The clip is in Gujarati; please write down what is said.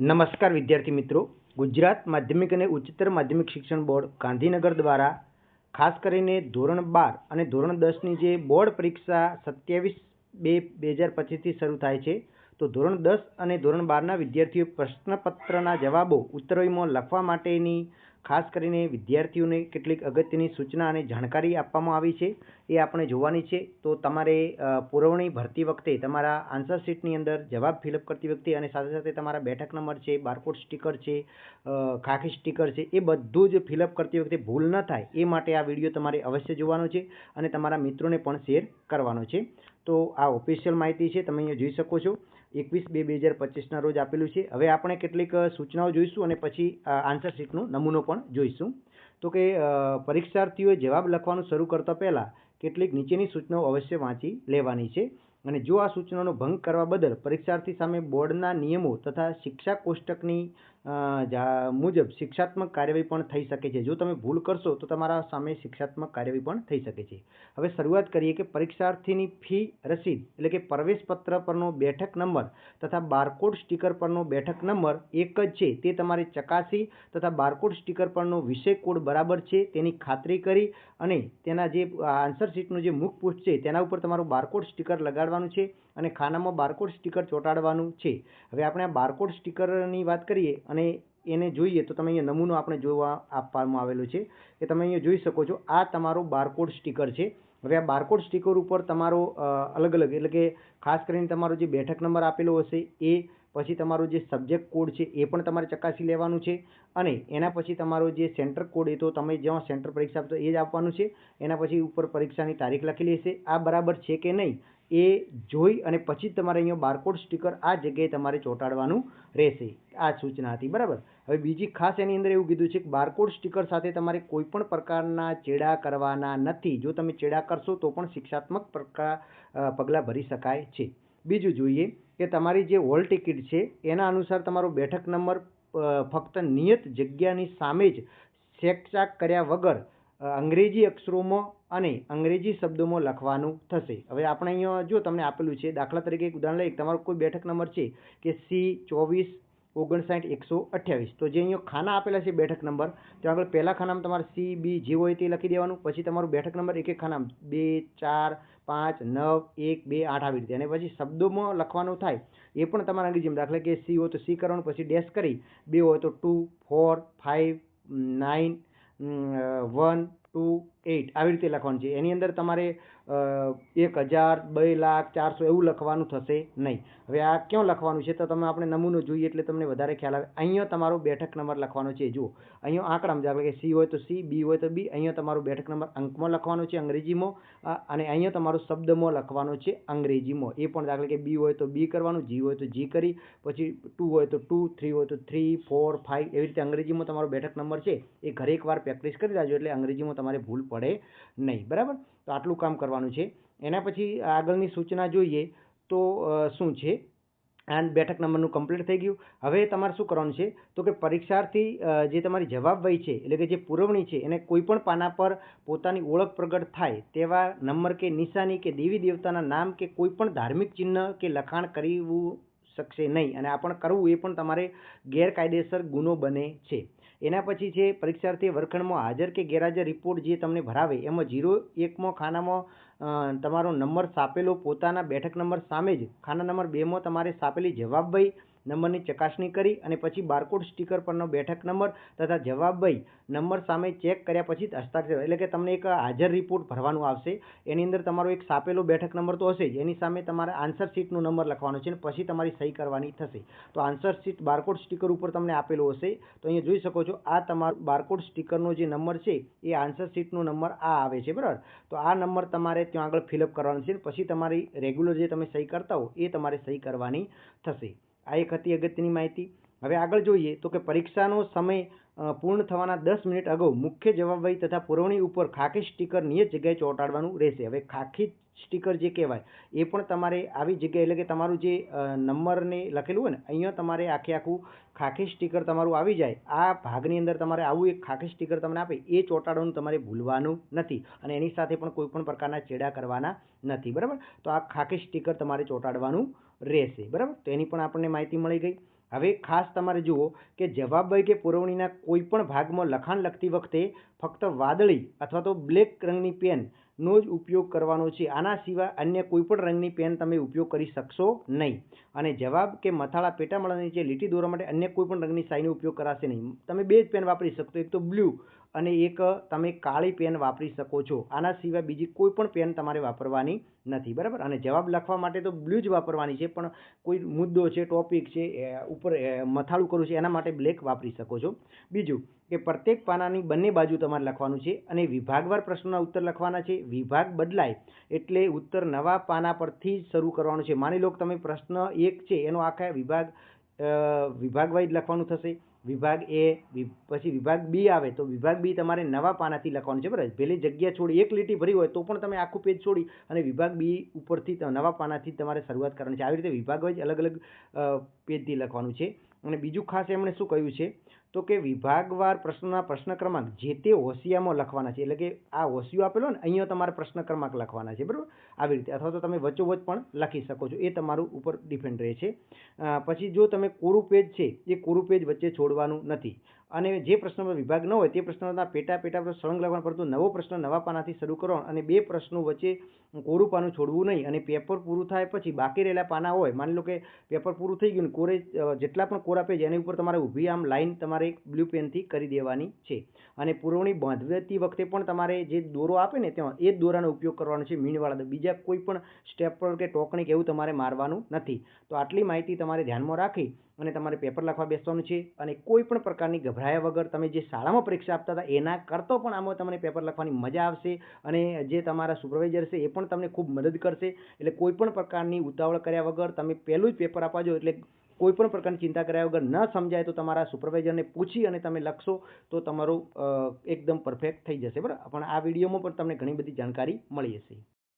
નમસ્કાર વિદ્યાર્થી મિત્રો. ગુજરાત માધ્યમિક અને ઉચ્ચતર માધ્યમિક શિક્ષણ બોર્ડ ગાંધીનગર દ્વારા ખાસ કરીને ધોરણ બાર અને ધોરણ દસની જે બોર્ડ પરીક્ષા સત્યાવીસ બે બે હજાર પચીસથી શરૂ થાય છે, તો ધોરણ દસ અને ધોરણ બારના વિદ્યાર્થીઓ પ્રશ્નપત્રના જવાબો ઉત્તરોમાં લખવા માટેની ખાસ કરીને વિદ્યાર્થીઓને કેટલીક અગત્યની સૂચના અને જાણકારી આપવામાં આવી છે, એ આપણે જોવાની છે. તો તમારે પુરવણી ભરતી વખતે તમારા આન્સર શીટની અંદર જવાબ ફિલઅપ કરતી વખતે અને સાથે સાથે તમારા બેઠક નંબર છે બારકોડ સ્ટીકર છે ખાખી સ્ટીકર છે, એ બધું જ ફિલઅપ કરતી વખતે ભૂલ ન થાય, એ માટે આ વીડિયો તમારે અવશ્ય જોવાનો છે અને તમારા મિત્રોને પણ શેર કરવાનો છે. તો આ ઓફિશિયલ માહિતી છે, તમે અહીંયા જોઈ શકો છો. એકવીસ બે બે હજાર પચીસના રોજ આપેલું છે. હવે આપણે કેટલીક સૂચનાઓ જોઈશું અને પછી આન્સર શીટનો નમૂનો પણ જોઈશું. તો કે પરીક્ષાર્થીઓએ જવાબ લખવાનું શરૂ કરતા પહેલાં કેટલીક નીચેની સૂચનાઓ અવશ્ય વાંચી લેવાની છે. અને જો આ સૂચનાનો ભંગ કરવા બદલ પરીક્ષાર્થી સામે બોર્ડના નિયમો તથા શિક્ષા કોષ્ટકની મુજબ શિક્ષાત્મક કાર્યવાહી પણ થઈ શકે છે. જો તમે ભૂલ કરશો, તો તમારા સામે શિક્ષાત્મક કાર્યવાહી પણ થઈ શકે છે. હવે શરૂઆત કરીએ કે પરીક્ષાર્થીની ફી રસીદ, એટલે કે પ્રવેશ પત્ર પરનો બેઠક નંબર તથા બારકોડ સ્ટીકર પરનો બેઠક નંબર એક જ છે. તે તમારે ચકાસી તથા બારકોડ સ્ટીકર પરનો વિષય કોડ બરાબર છે તેની ખાતરી કરી અને તેના જે, આન્સર શીટનું જે મુખ પૃષ્ઠ છે, તેના ઉપર તમારું બારકોડ સ્ટીકર લગાડવાનું છે. અને ખાનામાં બારકોડ સ્ટીકર ચોંટાડવાનું છે. હવે આપણે આ બારકોડ સ્ટીકરની વાત કરીએ અને એને જોઈએ તો તમે અહીંયા નમૂનો આપણે જોવા આપવામાં આવેલો છે. કે તમે અહીંયા જોઈ શકો છો, આ તમારો બારકોડ સ્ટીકર છે. હવે આ બારકોડ સ્ટીકર ઉપર તમારો અલગ અલગ એટલે કે ખાસ કરીને તમારો જે બેઠક નંબર આપેલો હશે એ, પછી તમારો જે સબ્જેક્ટ કોડ છે એ પણ તમારે ચકાસી લેવાનું છે. અને એના પછી તમારો જે સેન્ટર કોડ એ તો તમે જ્યાં સેન્ટર પરીક્ષા આપતો એ જ આપવાનું છે. એના પછી ઉપર પરીક્ષાની તારીખ લખેલી હશે. આ બરાબર છે કે નહીં? એ જોઈ અને પછી તમારે અહીંયા બારકોડ સ્ટીકર આ જગ્યાએ તમારે ચોંટાડવાનું રહેશે. આ સૂચના હતી, બરાબર? હવે બીજી ખાસ એની અંદર એવું કીધું છે કે બારકોડ સ્ટીકર સાથે તમારે કોઈપણ પ્રકારના ચેડા કરવાના નથી. જો તમે ચેડા કરશો તો પણ શિક્ષાત્મક પ્રકાર પગલાં ભરી શકાય છે. બીજું જોઈએ કે તમારી જે હોલ ટિકિટ છે, એના અનુસાર તમારો બેઠક નંબર ફક્ત નિયત જગ્યાની સામે જ શેકચાક કર્યા વગર અંગ્રેજી અક્ષરોમાં અને અંગ્રેજી શબ્દોમાં લખવાનું થશે. હવે આપણે અહીંયા જો તમને આપેલું છે, દાખલા તરીકે એક ઉદાહરણ લઈએ, તમારો કોઈ બેઠક નંબર છે કે સી ચોવીસ ઓગણસાઠ એકસો અઠ્યાવીસ. તો જે અહીંયા ખાના આપેલા છે બેઠક નંબર, ત્યાં આગળ પહેલા ખાનામાં તમારે સી, બી જે હોય તે લખી દેવાનું, પછી તમારું બેઠક નંબર એક એક ખાનામાં બે, ચાર, પાંચ, નવ, એક, બે, આઠ આવી રીતે. અને પછી શબ્દોમાં લખવાનું થાય, એ પણ તમારે અંગ્રેજીમાં દાખલા કે સી હોય તો સી કરવાનું, પછી ડેશ કરી, બે હોય તો two, four five nine one two eight આવી રીતે લખવાનું છે. એની અંદર તમારે એક હજાર, બે લાખ, ચારસો એવું લખવાનું થશે નહીં. હવે આ ક્યાં લખવાનું છે તો તમે આપણે નમૂનો જોઈએ એટલે તમને વધારે ખ્યાલ આવે. અહીંયા તમારો બેઠક નંબર લખવાનો છે. જુઓ. અહીંયા આંકડામાં દાખલા કે સી હોય તો સી, બી હોય તો બી. અહીંયા તમારો બેઠક નંબર અંકમાં લખવાનો છે અંગ્રેજીમાં. અને અહીંયા તમારું શબ્દમાં લખવાનો છે અંગ્રેજીમાં. એ પણ દાખલા કે બી હોય તો બી કરવાનું, જી હોય તો જી કરી. પછી ટુ હોય તો ટુ, થ્રી હોય તો થ્રી, ફોર ફાઇવ એવી રીતે અંગ્રેજીમાં તમારો બેઠક નંબર છે એ ઘરે એકવાર પ્રેક્ટિસ કરી લેજો એટલે અંગ્રેજીમાં તમારે ભૂલ પડે નહીં. બરાબર? તો આટલું કામ કરવાનું છે. એના પછી આગળની સૂચના જોઈએ તો શું છે? આ બેઠક નંબરનું કમ્પ્લીટ થઈ ગયું. હવે તમારે શું કરવાનું છે? તો કે પરીક્ષાર્થી જે તમારી જવાબવાહી છે, એટલે કે જે પુરવણી છે, એને કોઈપણ પાના પર પોતાની ઓળખ પ્રગટ થાય, તેવા નંબર કે નિશાની કે દેવી દેવતાના નામ કે કોઈપણ ધાર્મિક ચિહ્ન કે લખાણ કરવું શકશે નહીં. અને આ પણ કરવું એ પણ તમારે ગેરકાયદેસર ગુનો બને છે. એના પછી છે, પરીક્ષાર્થીએ વર્ગખંડમાં હાજર કે ગેરહાજર રિપોર્ટ જે તમને ભરાવે, એમાં જીરો એકમાં ખાનામાં તમારો નંબર સાપેલો પોતાના બેઠક નંબર સામે જ, ખાના નંબર બેમાં તમારે સાપેલી જવાબ વહી નંબરની ચકાસણી કરી અને પછી બારકોડ સ્ટીકર પરનો બેઠક નંબર તથા જવાબ વહી નંબર સામે ચેક કર્યા પછી હસ્તાક્ષર એટલે કે તમને એક હાજર રિપોર્ટ ભરવાનું આવશે. એની અંદર તમારો એક સાપેલો બેઠક નંબર તો હશે જ. એની સામે તમારે આન્સર શીટનો નંબર લખવાનો છે અને પછી તમારી સહી કરવાની થશે. તો આન્સર શીટ બારકોડ સ્ટીકર ઉપર તમને આપેલો હશે. તો અહીંયા જોઈ શકો છો, આ તમારો બારકોડ સ્ટીકરનો જે નંબર છે, એ આન્સર શીટનો નંબર આ આવે છે, બરાબર? તો આ નંબર તમારે ત્યાં આગળ ફિલઅપ કરવાનો છે પછી તમારી રેગ્યુલર જે તમે સહી કરતા હો, એ તમારે સહી કરવાની થશે. આ એક હતી અગત્યની માહિતી. હવે આગળ જોઈએ તો કે પરીક્ષાનો સમય પૂર્ણ થવાના દસ મિનિટ અગાઉ મુખ્ય જવાબદારી તથા પુરવણી ઉપર ખાખી સ્ટીકર નિયત જગ્યાએ ચોંટાડવાનું રહેશે. હવે ખાખી સ્ટીકર જે કહેવાય, એ પણ તમારે આવી જગ્યાએ, એટલે કે તમારું જે નંબરને લખેલું હોય ને, અહીંયા તમારે આખે આખું ખાખી સ્ટીકર તમારું આવી જાય. આ ભાગની અંદર તમારે આવું એક ખાખી સ્ટીકર તમને આપે, એ ચોંટાડવાનું તમારે ભૂલવાનું નથી અને એની સાથે પણ કોઈપણ પ્રકારના ચેડા કરવાના નથી. બરાબર? તો આ ખાખી સ્ટીકર તમારે ચોંટાડવાનું રહેશે. બરાબર? તો એની પણ આપણને માહિતી મળી ગઈ. હવે ખાસ તમારે જુઓ કે જવાબ હોય કે પુરવણીના કોઈ પણ ભાગમાં લખાણ લખતી વખતે ફક્ત વાદળી અથવા તો બ્લેક રંગની પેનનો જ ઉપયોગ કરવાનો છે. આના સિવાય અન્ય કોઈ પણ રંગની પેન તમે ઉપયોગ કરી શકશો નહીં. અને જવાબ કે મથાળા પેટામળાની જે લીટી દોરવા માટે અન્ય કોઈ પણ રંગની સાઈનો ઉપયોગ કરાશે નહીં. તમે બે જ પેન વાપરી શકશો. એક તો બ્લુ અને એક તમે કાળી પેન વાપરી શકો છો. આના સિવાય બીજી કોઈ પણ પેન તમારે વાપરવાની નથી, બરાબર? અને જવાબ લખવા માટે તો બ્લુ જ વાપરવાની છે, પણ કોઈ મુદ્દો છે ટોપિક છે ઉપર મથાળું કરવું છે, એના માટે બ્લેક વાપરી શકો છો. બીજું કે પ્રત્યેક પાનાની બંને બાજુ તમારે લખવાનું છે અને વિભાગવાર પ્રશ્નોના ઉત્તર લખવાના છે. વિભાગ બદલાય એટલે ઉત્તર નવા પાના પરથી શરૂ કરવાનું છે. માની લો કે તમે પ્રશ્ન એક છે, એનો આખા વિભાગ વિભાગ વાઇઝ લખવાનું થશે. વિભાગ એ પછી વિભાગ બી આવે તો વિભાગ બી તમારે નવા પાનાથી લખવાનું છે, બરાબર. પેલી જગ્યા છોડી એક લીટી ભરી હોય તો પણ તમે આખું પેજ છોડી અને વિભાગ બી ઉપરથી નવા પાનાથી તમારે શરૂઆત કરવાની છે. આવી રીતે વિભાગ જ અલગ અલગ પેજથી લખવાનું છે. અને બીજું ખાસ એમણે શું કહ્યું છે? તો કે વિભાગવાર પ્રશ્નના પ્રશ્ન ક્રમાંક જે તે હોશિયામાં લખવાના છે, એટલે કે આ હોશિયો આપેલો ને અહીંયા તમારે પ્રશ્ન ક્રમાંક લખવાના છે, બરાબર? આવી રીતે. અથવા તો તમે વચ્ચોવચ પણ લખી શકો છો, એ તમારું ઉપર ડિપેન્ડ રહે છે. પછી જો તમે કોરું પેજ છે, એ કોરું પેજ વચ્ચે છોડવાનું નથી. અને જે પ્રશ્નોમાં વિભાગ ન હોય તે પ્રશ્નોના પેટા પેટા પર સળંગ લખવાનું પરંતુ નવો પ્રશ્ન નવા પાનાથી શરૂ કરો અને બે પ્રશ્નો વચ્ચે કોરું પાનું છોડવું નહીં અને પેપર પૂરું થાય પછી બાકી રહેલા પાના હોય, માની લો કે પેપર પૂરું થઈ ગયું કોરે જેટલા પણ કોરા પેજ એની ઉપર તમારે ઊભી આમ લાઈન તમારે બ્લુ પેનથી કરી દેવાની છે. અને પુરવણી બાંધતી વખતે પણ તમારે જે દોરો આપે ને તેમાં, એ જ દોરાનો ઉપયોગ કરવાનો છે મીણવાળા બીજા કોઈ પણ સ્ટેપ પર કે ટોકણી કે એવું તમારે મારવાનું નથી. તો આટલી માહિતી તમારે ધ્યાનમાં રાખી અને તમારે પેપર લખવા બેસવાનું છે અને કોઈ પણ પ્રકારની ગભરાયા વગર તમે જે શાળામાં પરીક્ષા આપતા હતા, એના કરતો પણ આમાં તમને પેપર લખવાની મજા આવશે અને જે તમારા સુપરવાઇઝર છે એ પણ તમને ખૂબ મદદ કરશે. એટલે કોઈ પણ પ્રકારની ઉતાવળ કર્યા વગર તમે પહેલું જ પેપર આપવા જો એટલે કોઈ પણ પ્રકારની ચિંતા કર્યા વગર ન સમજાય તો તમારા સુપરવાઇઝરને પૂછી અને તમે લખશો તો તમારું એકદમ પરફેક્ટ થઈ જશે. બરાબર? પણ આ વિડીયોમાં પણ તમને ઘણી બધી જાણકારી મળી હશે.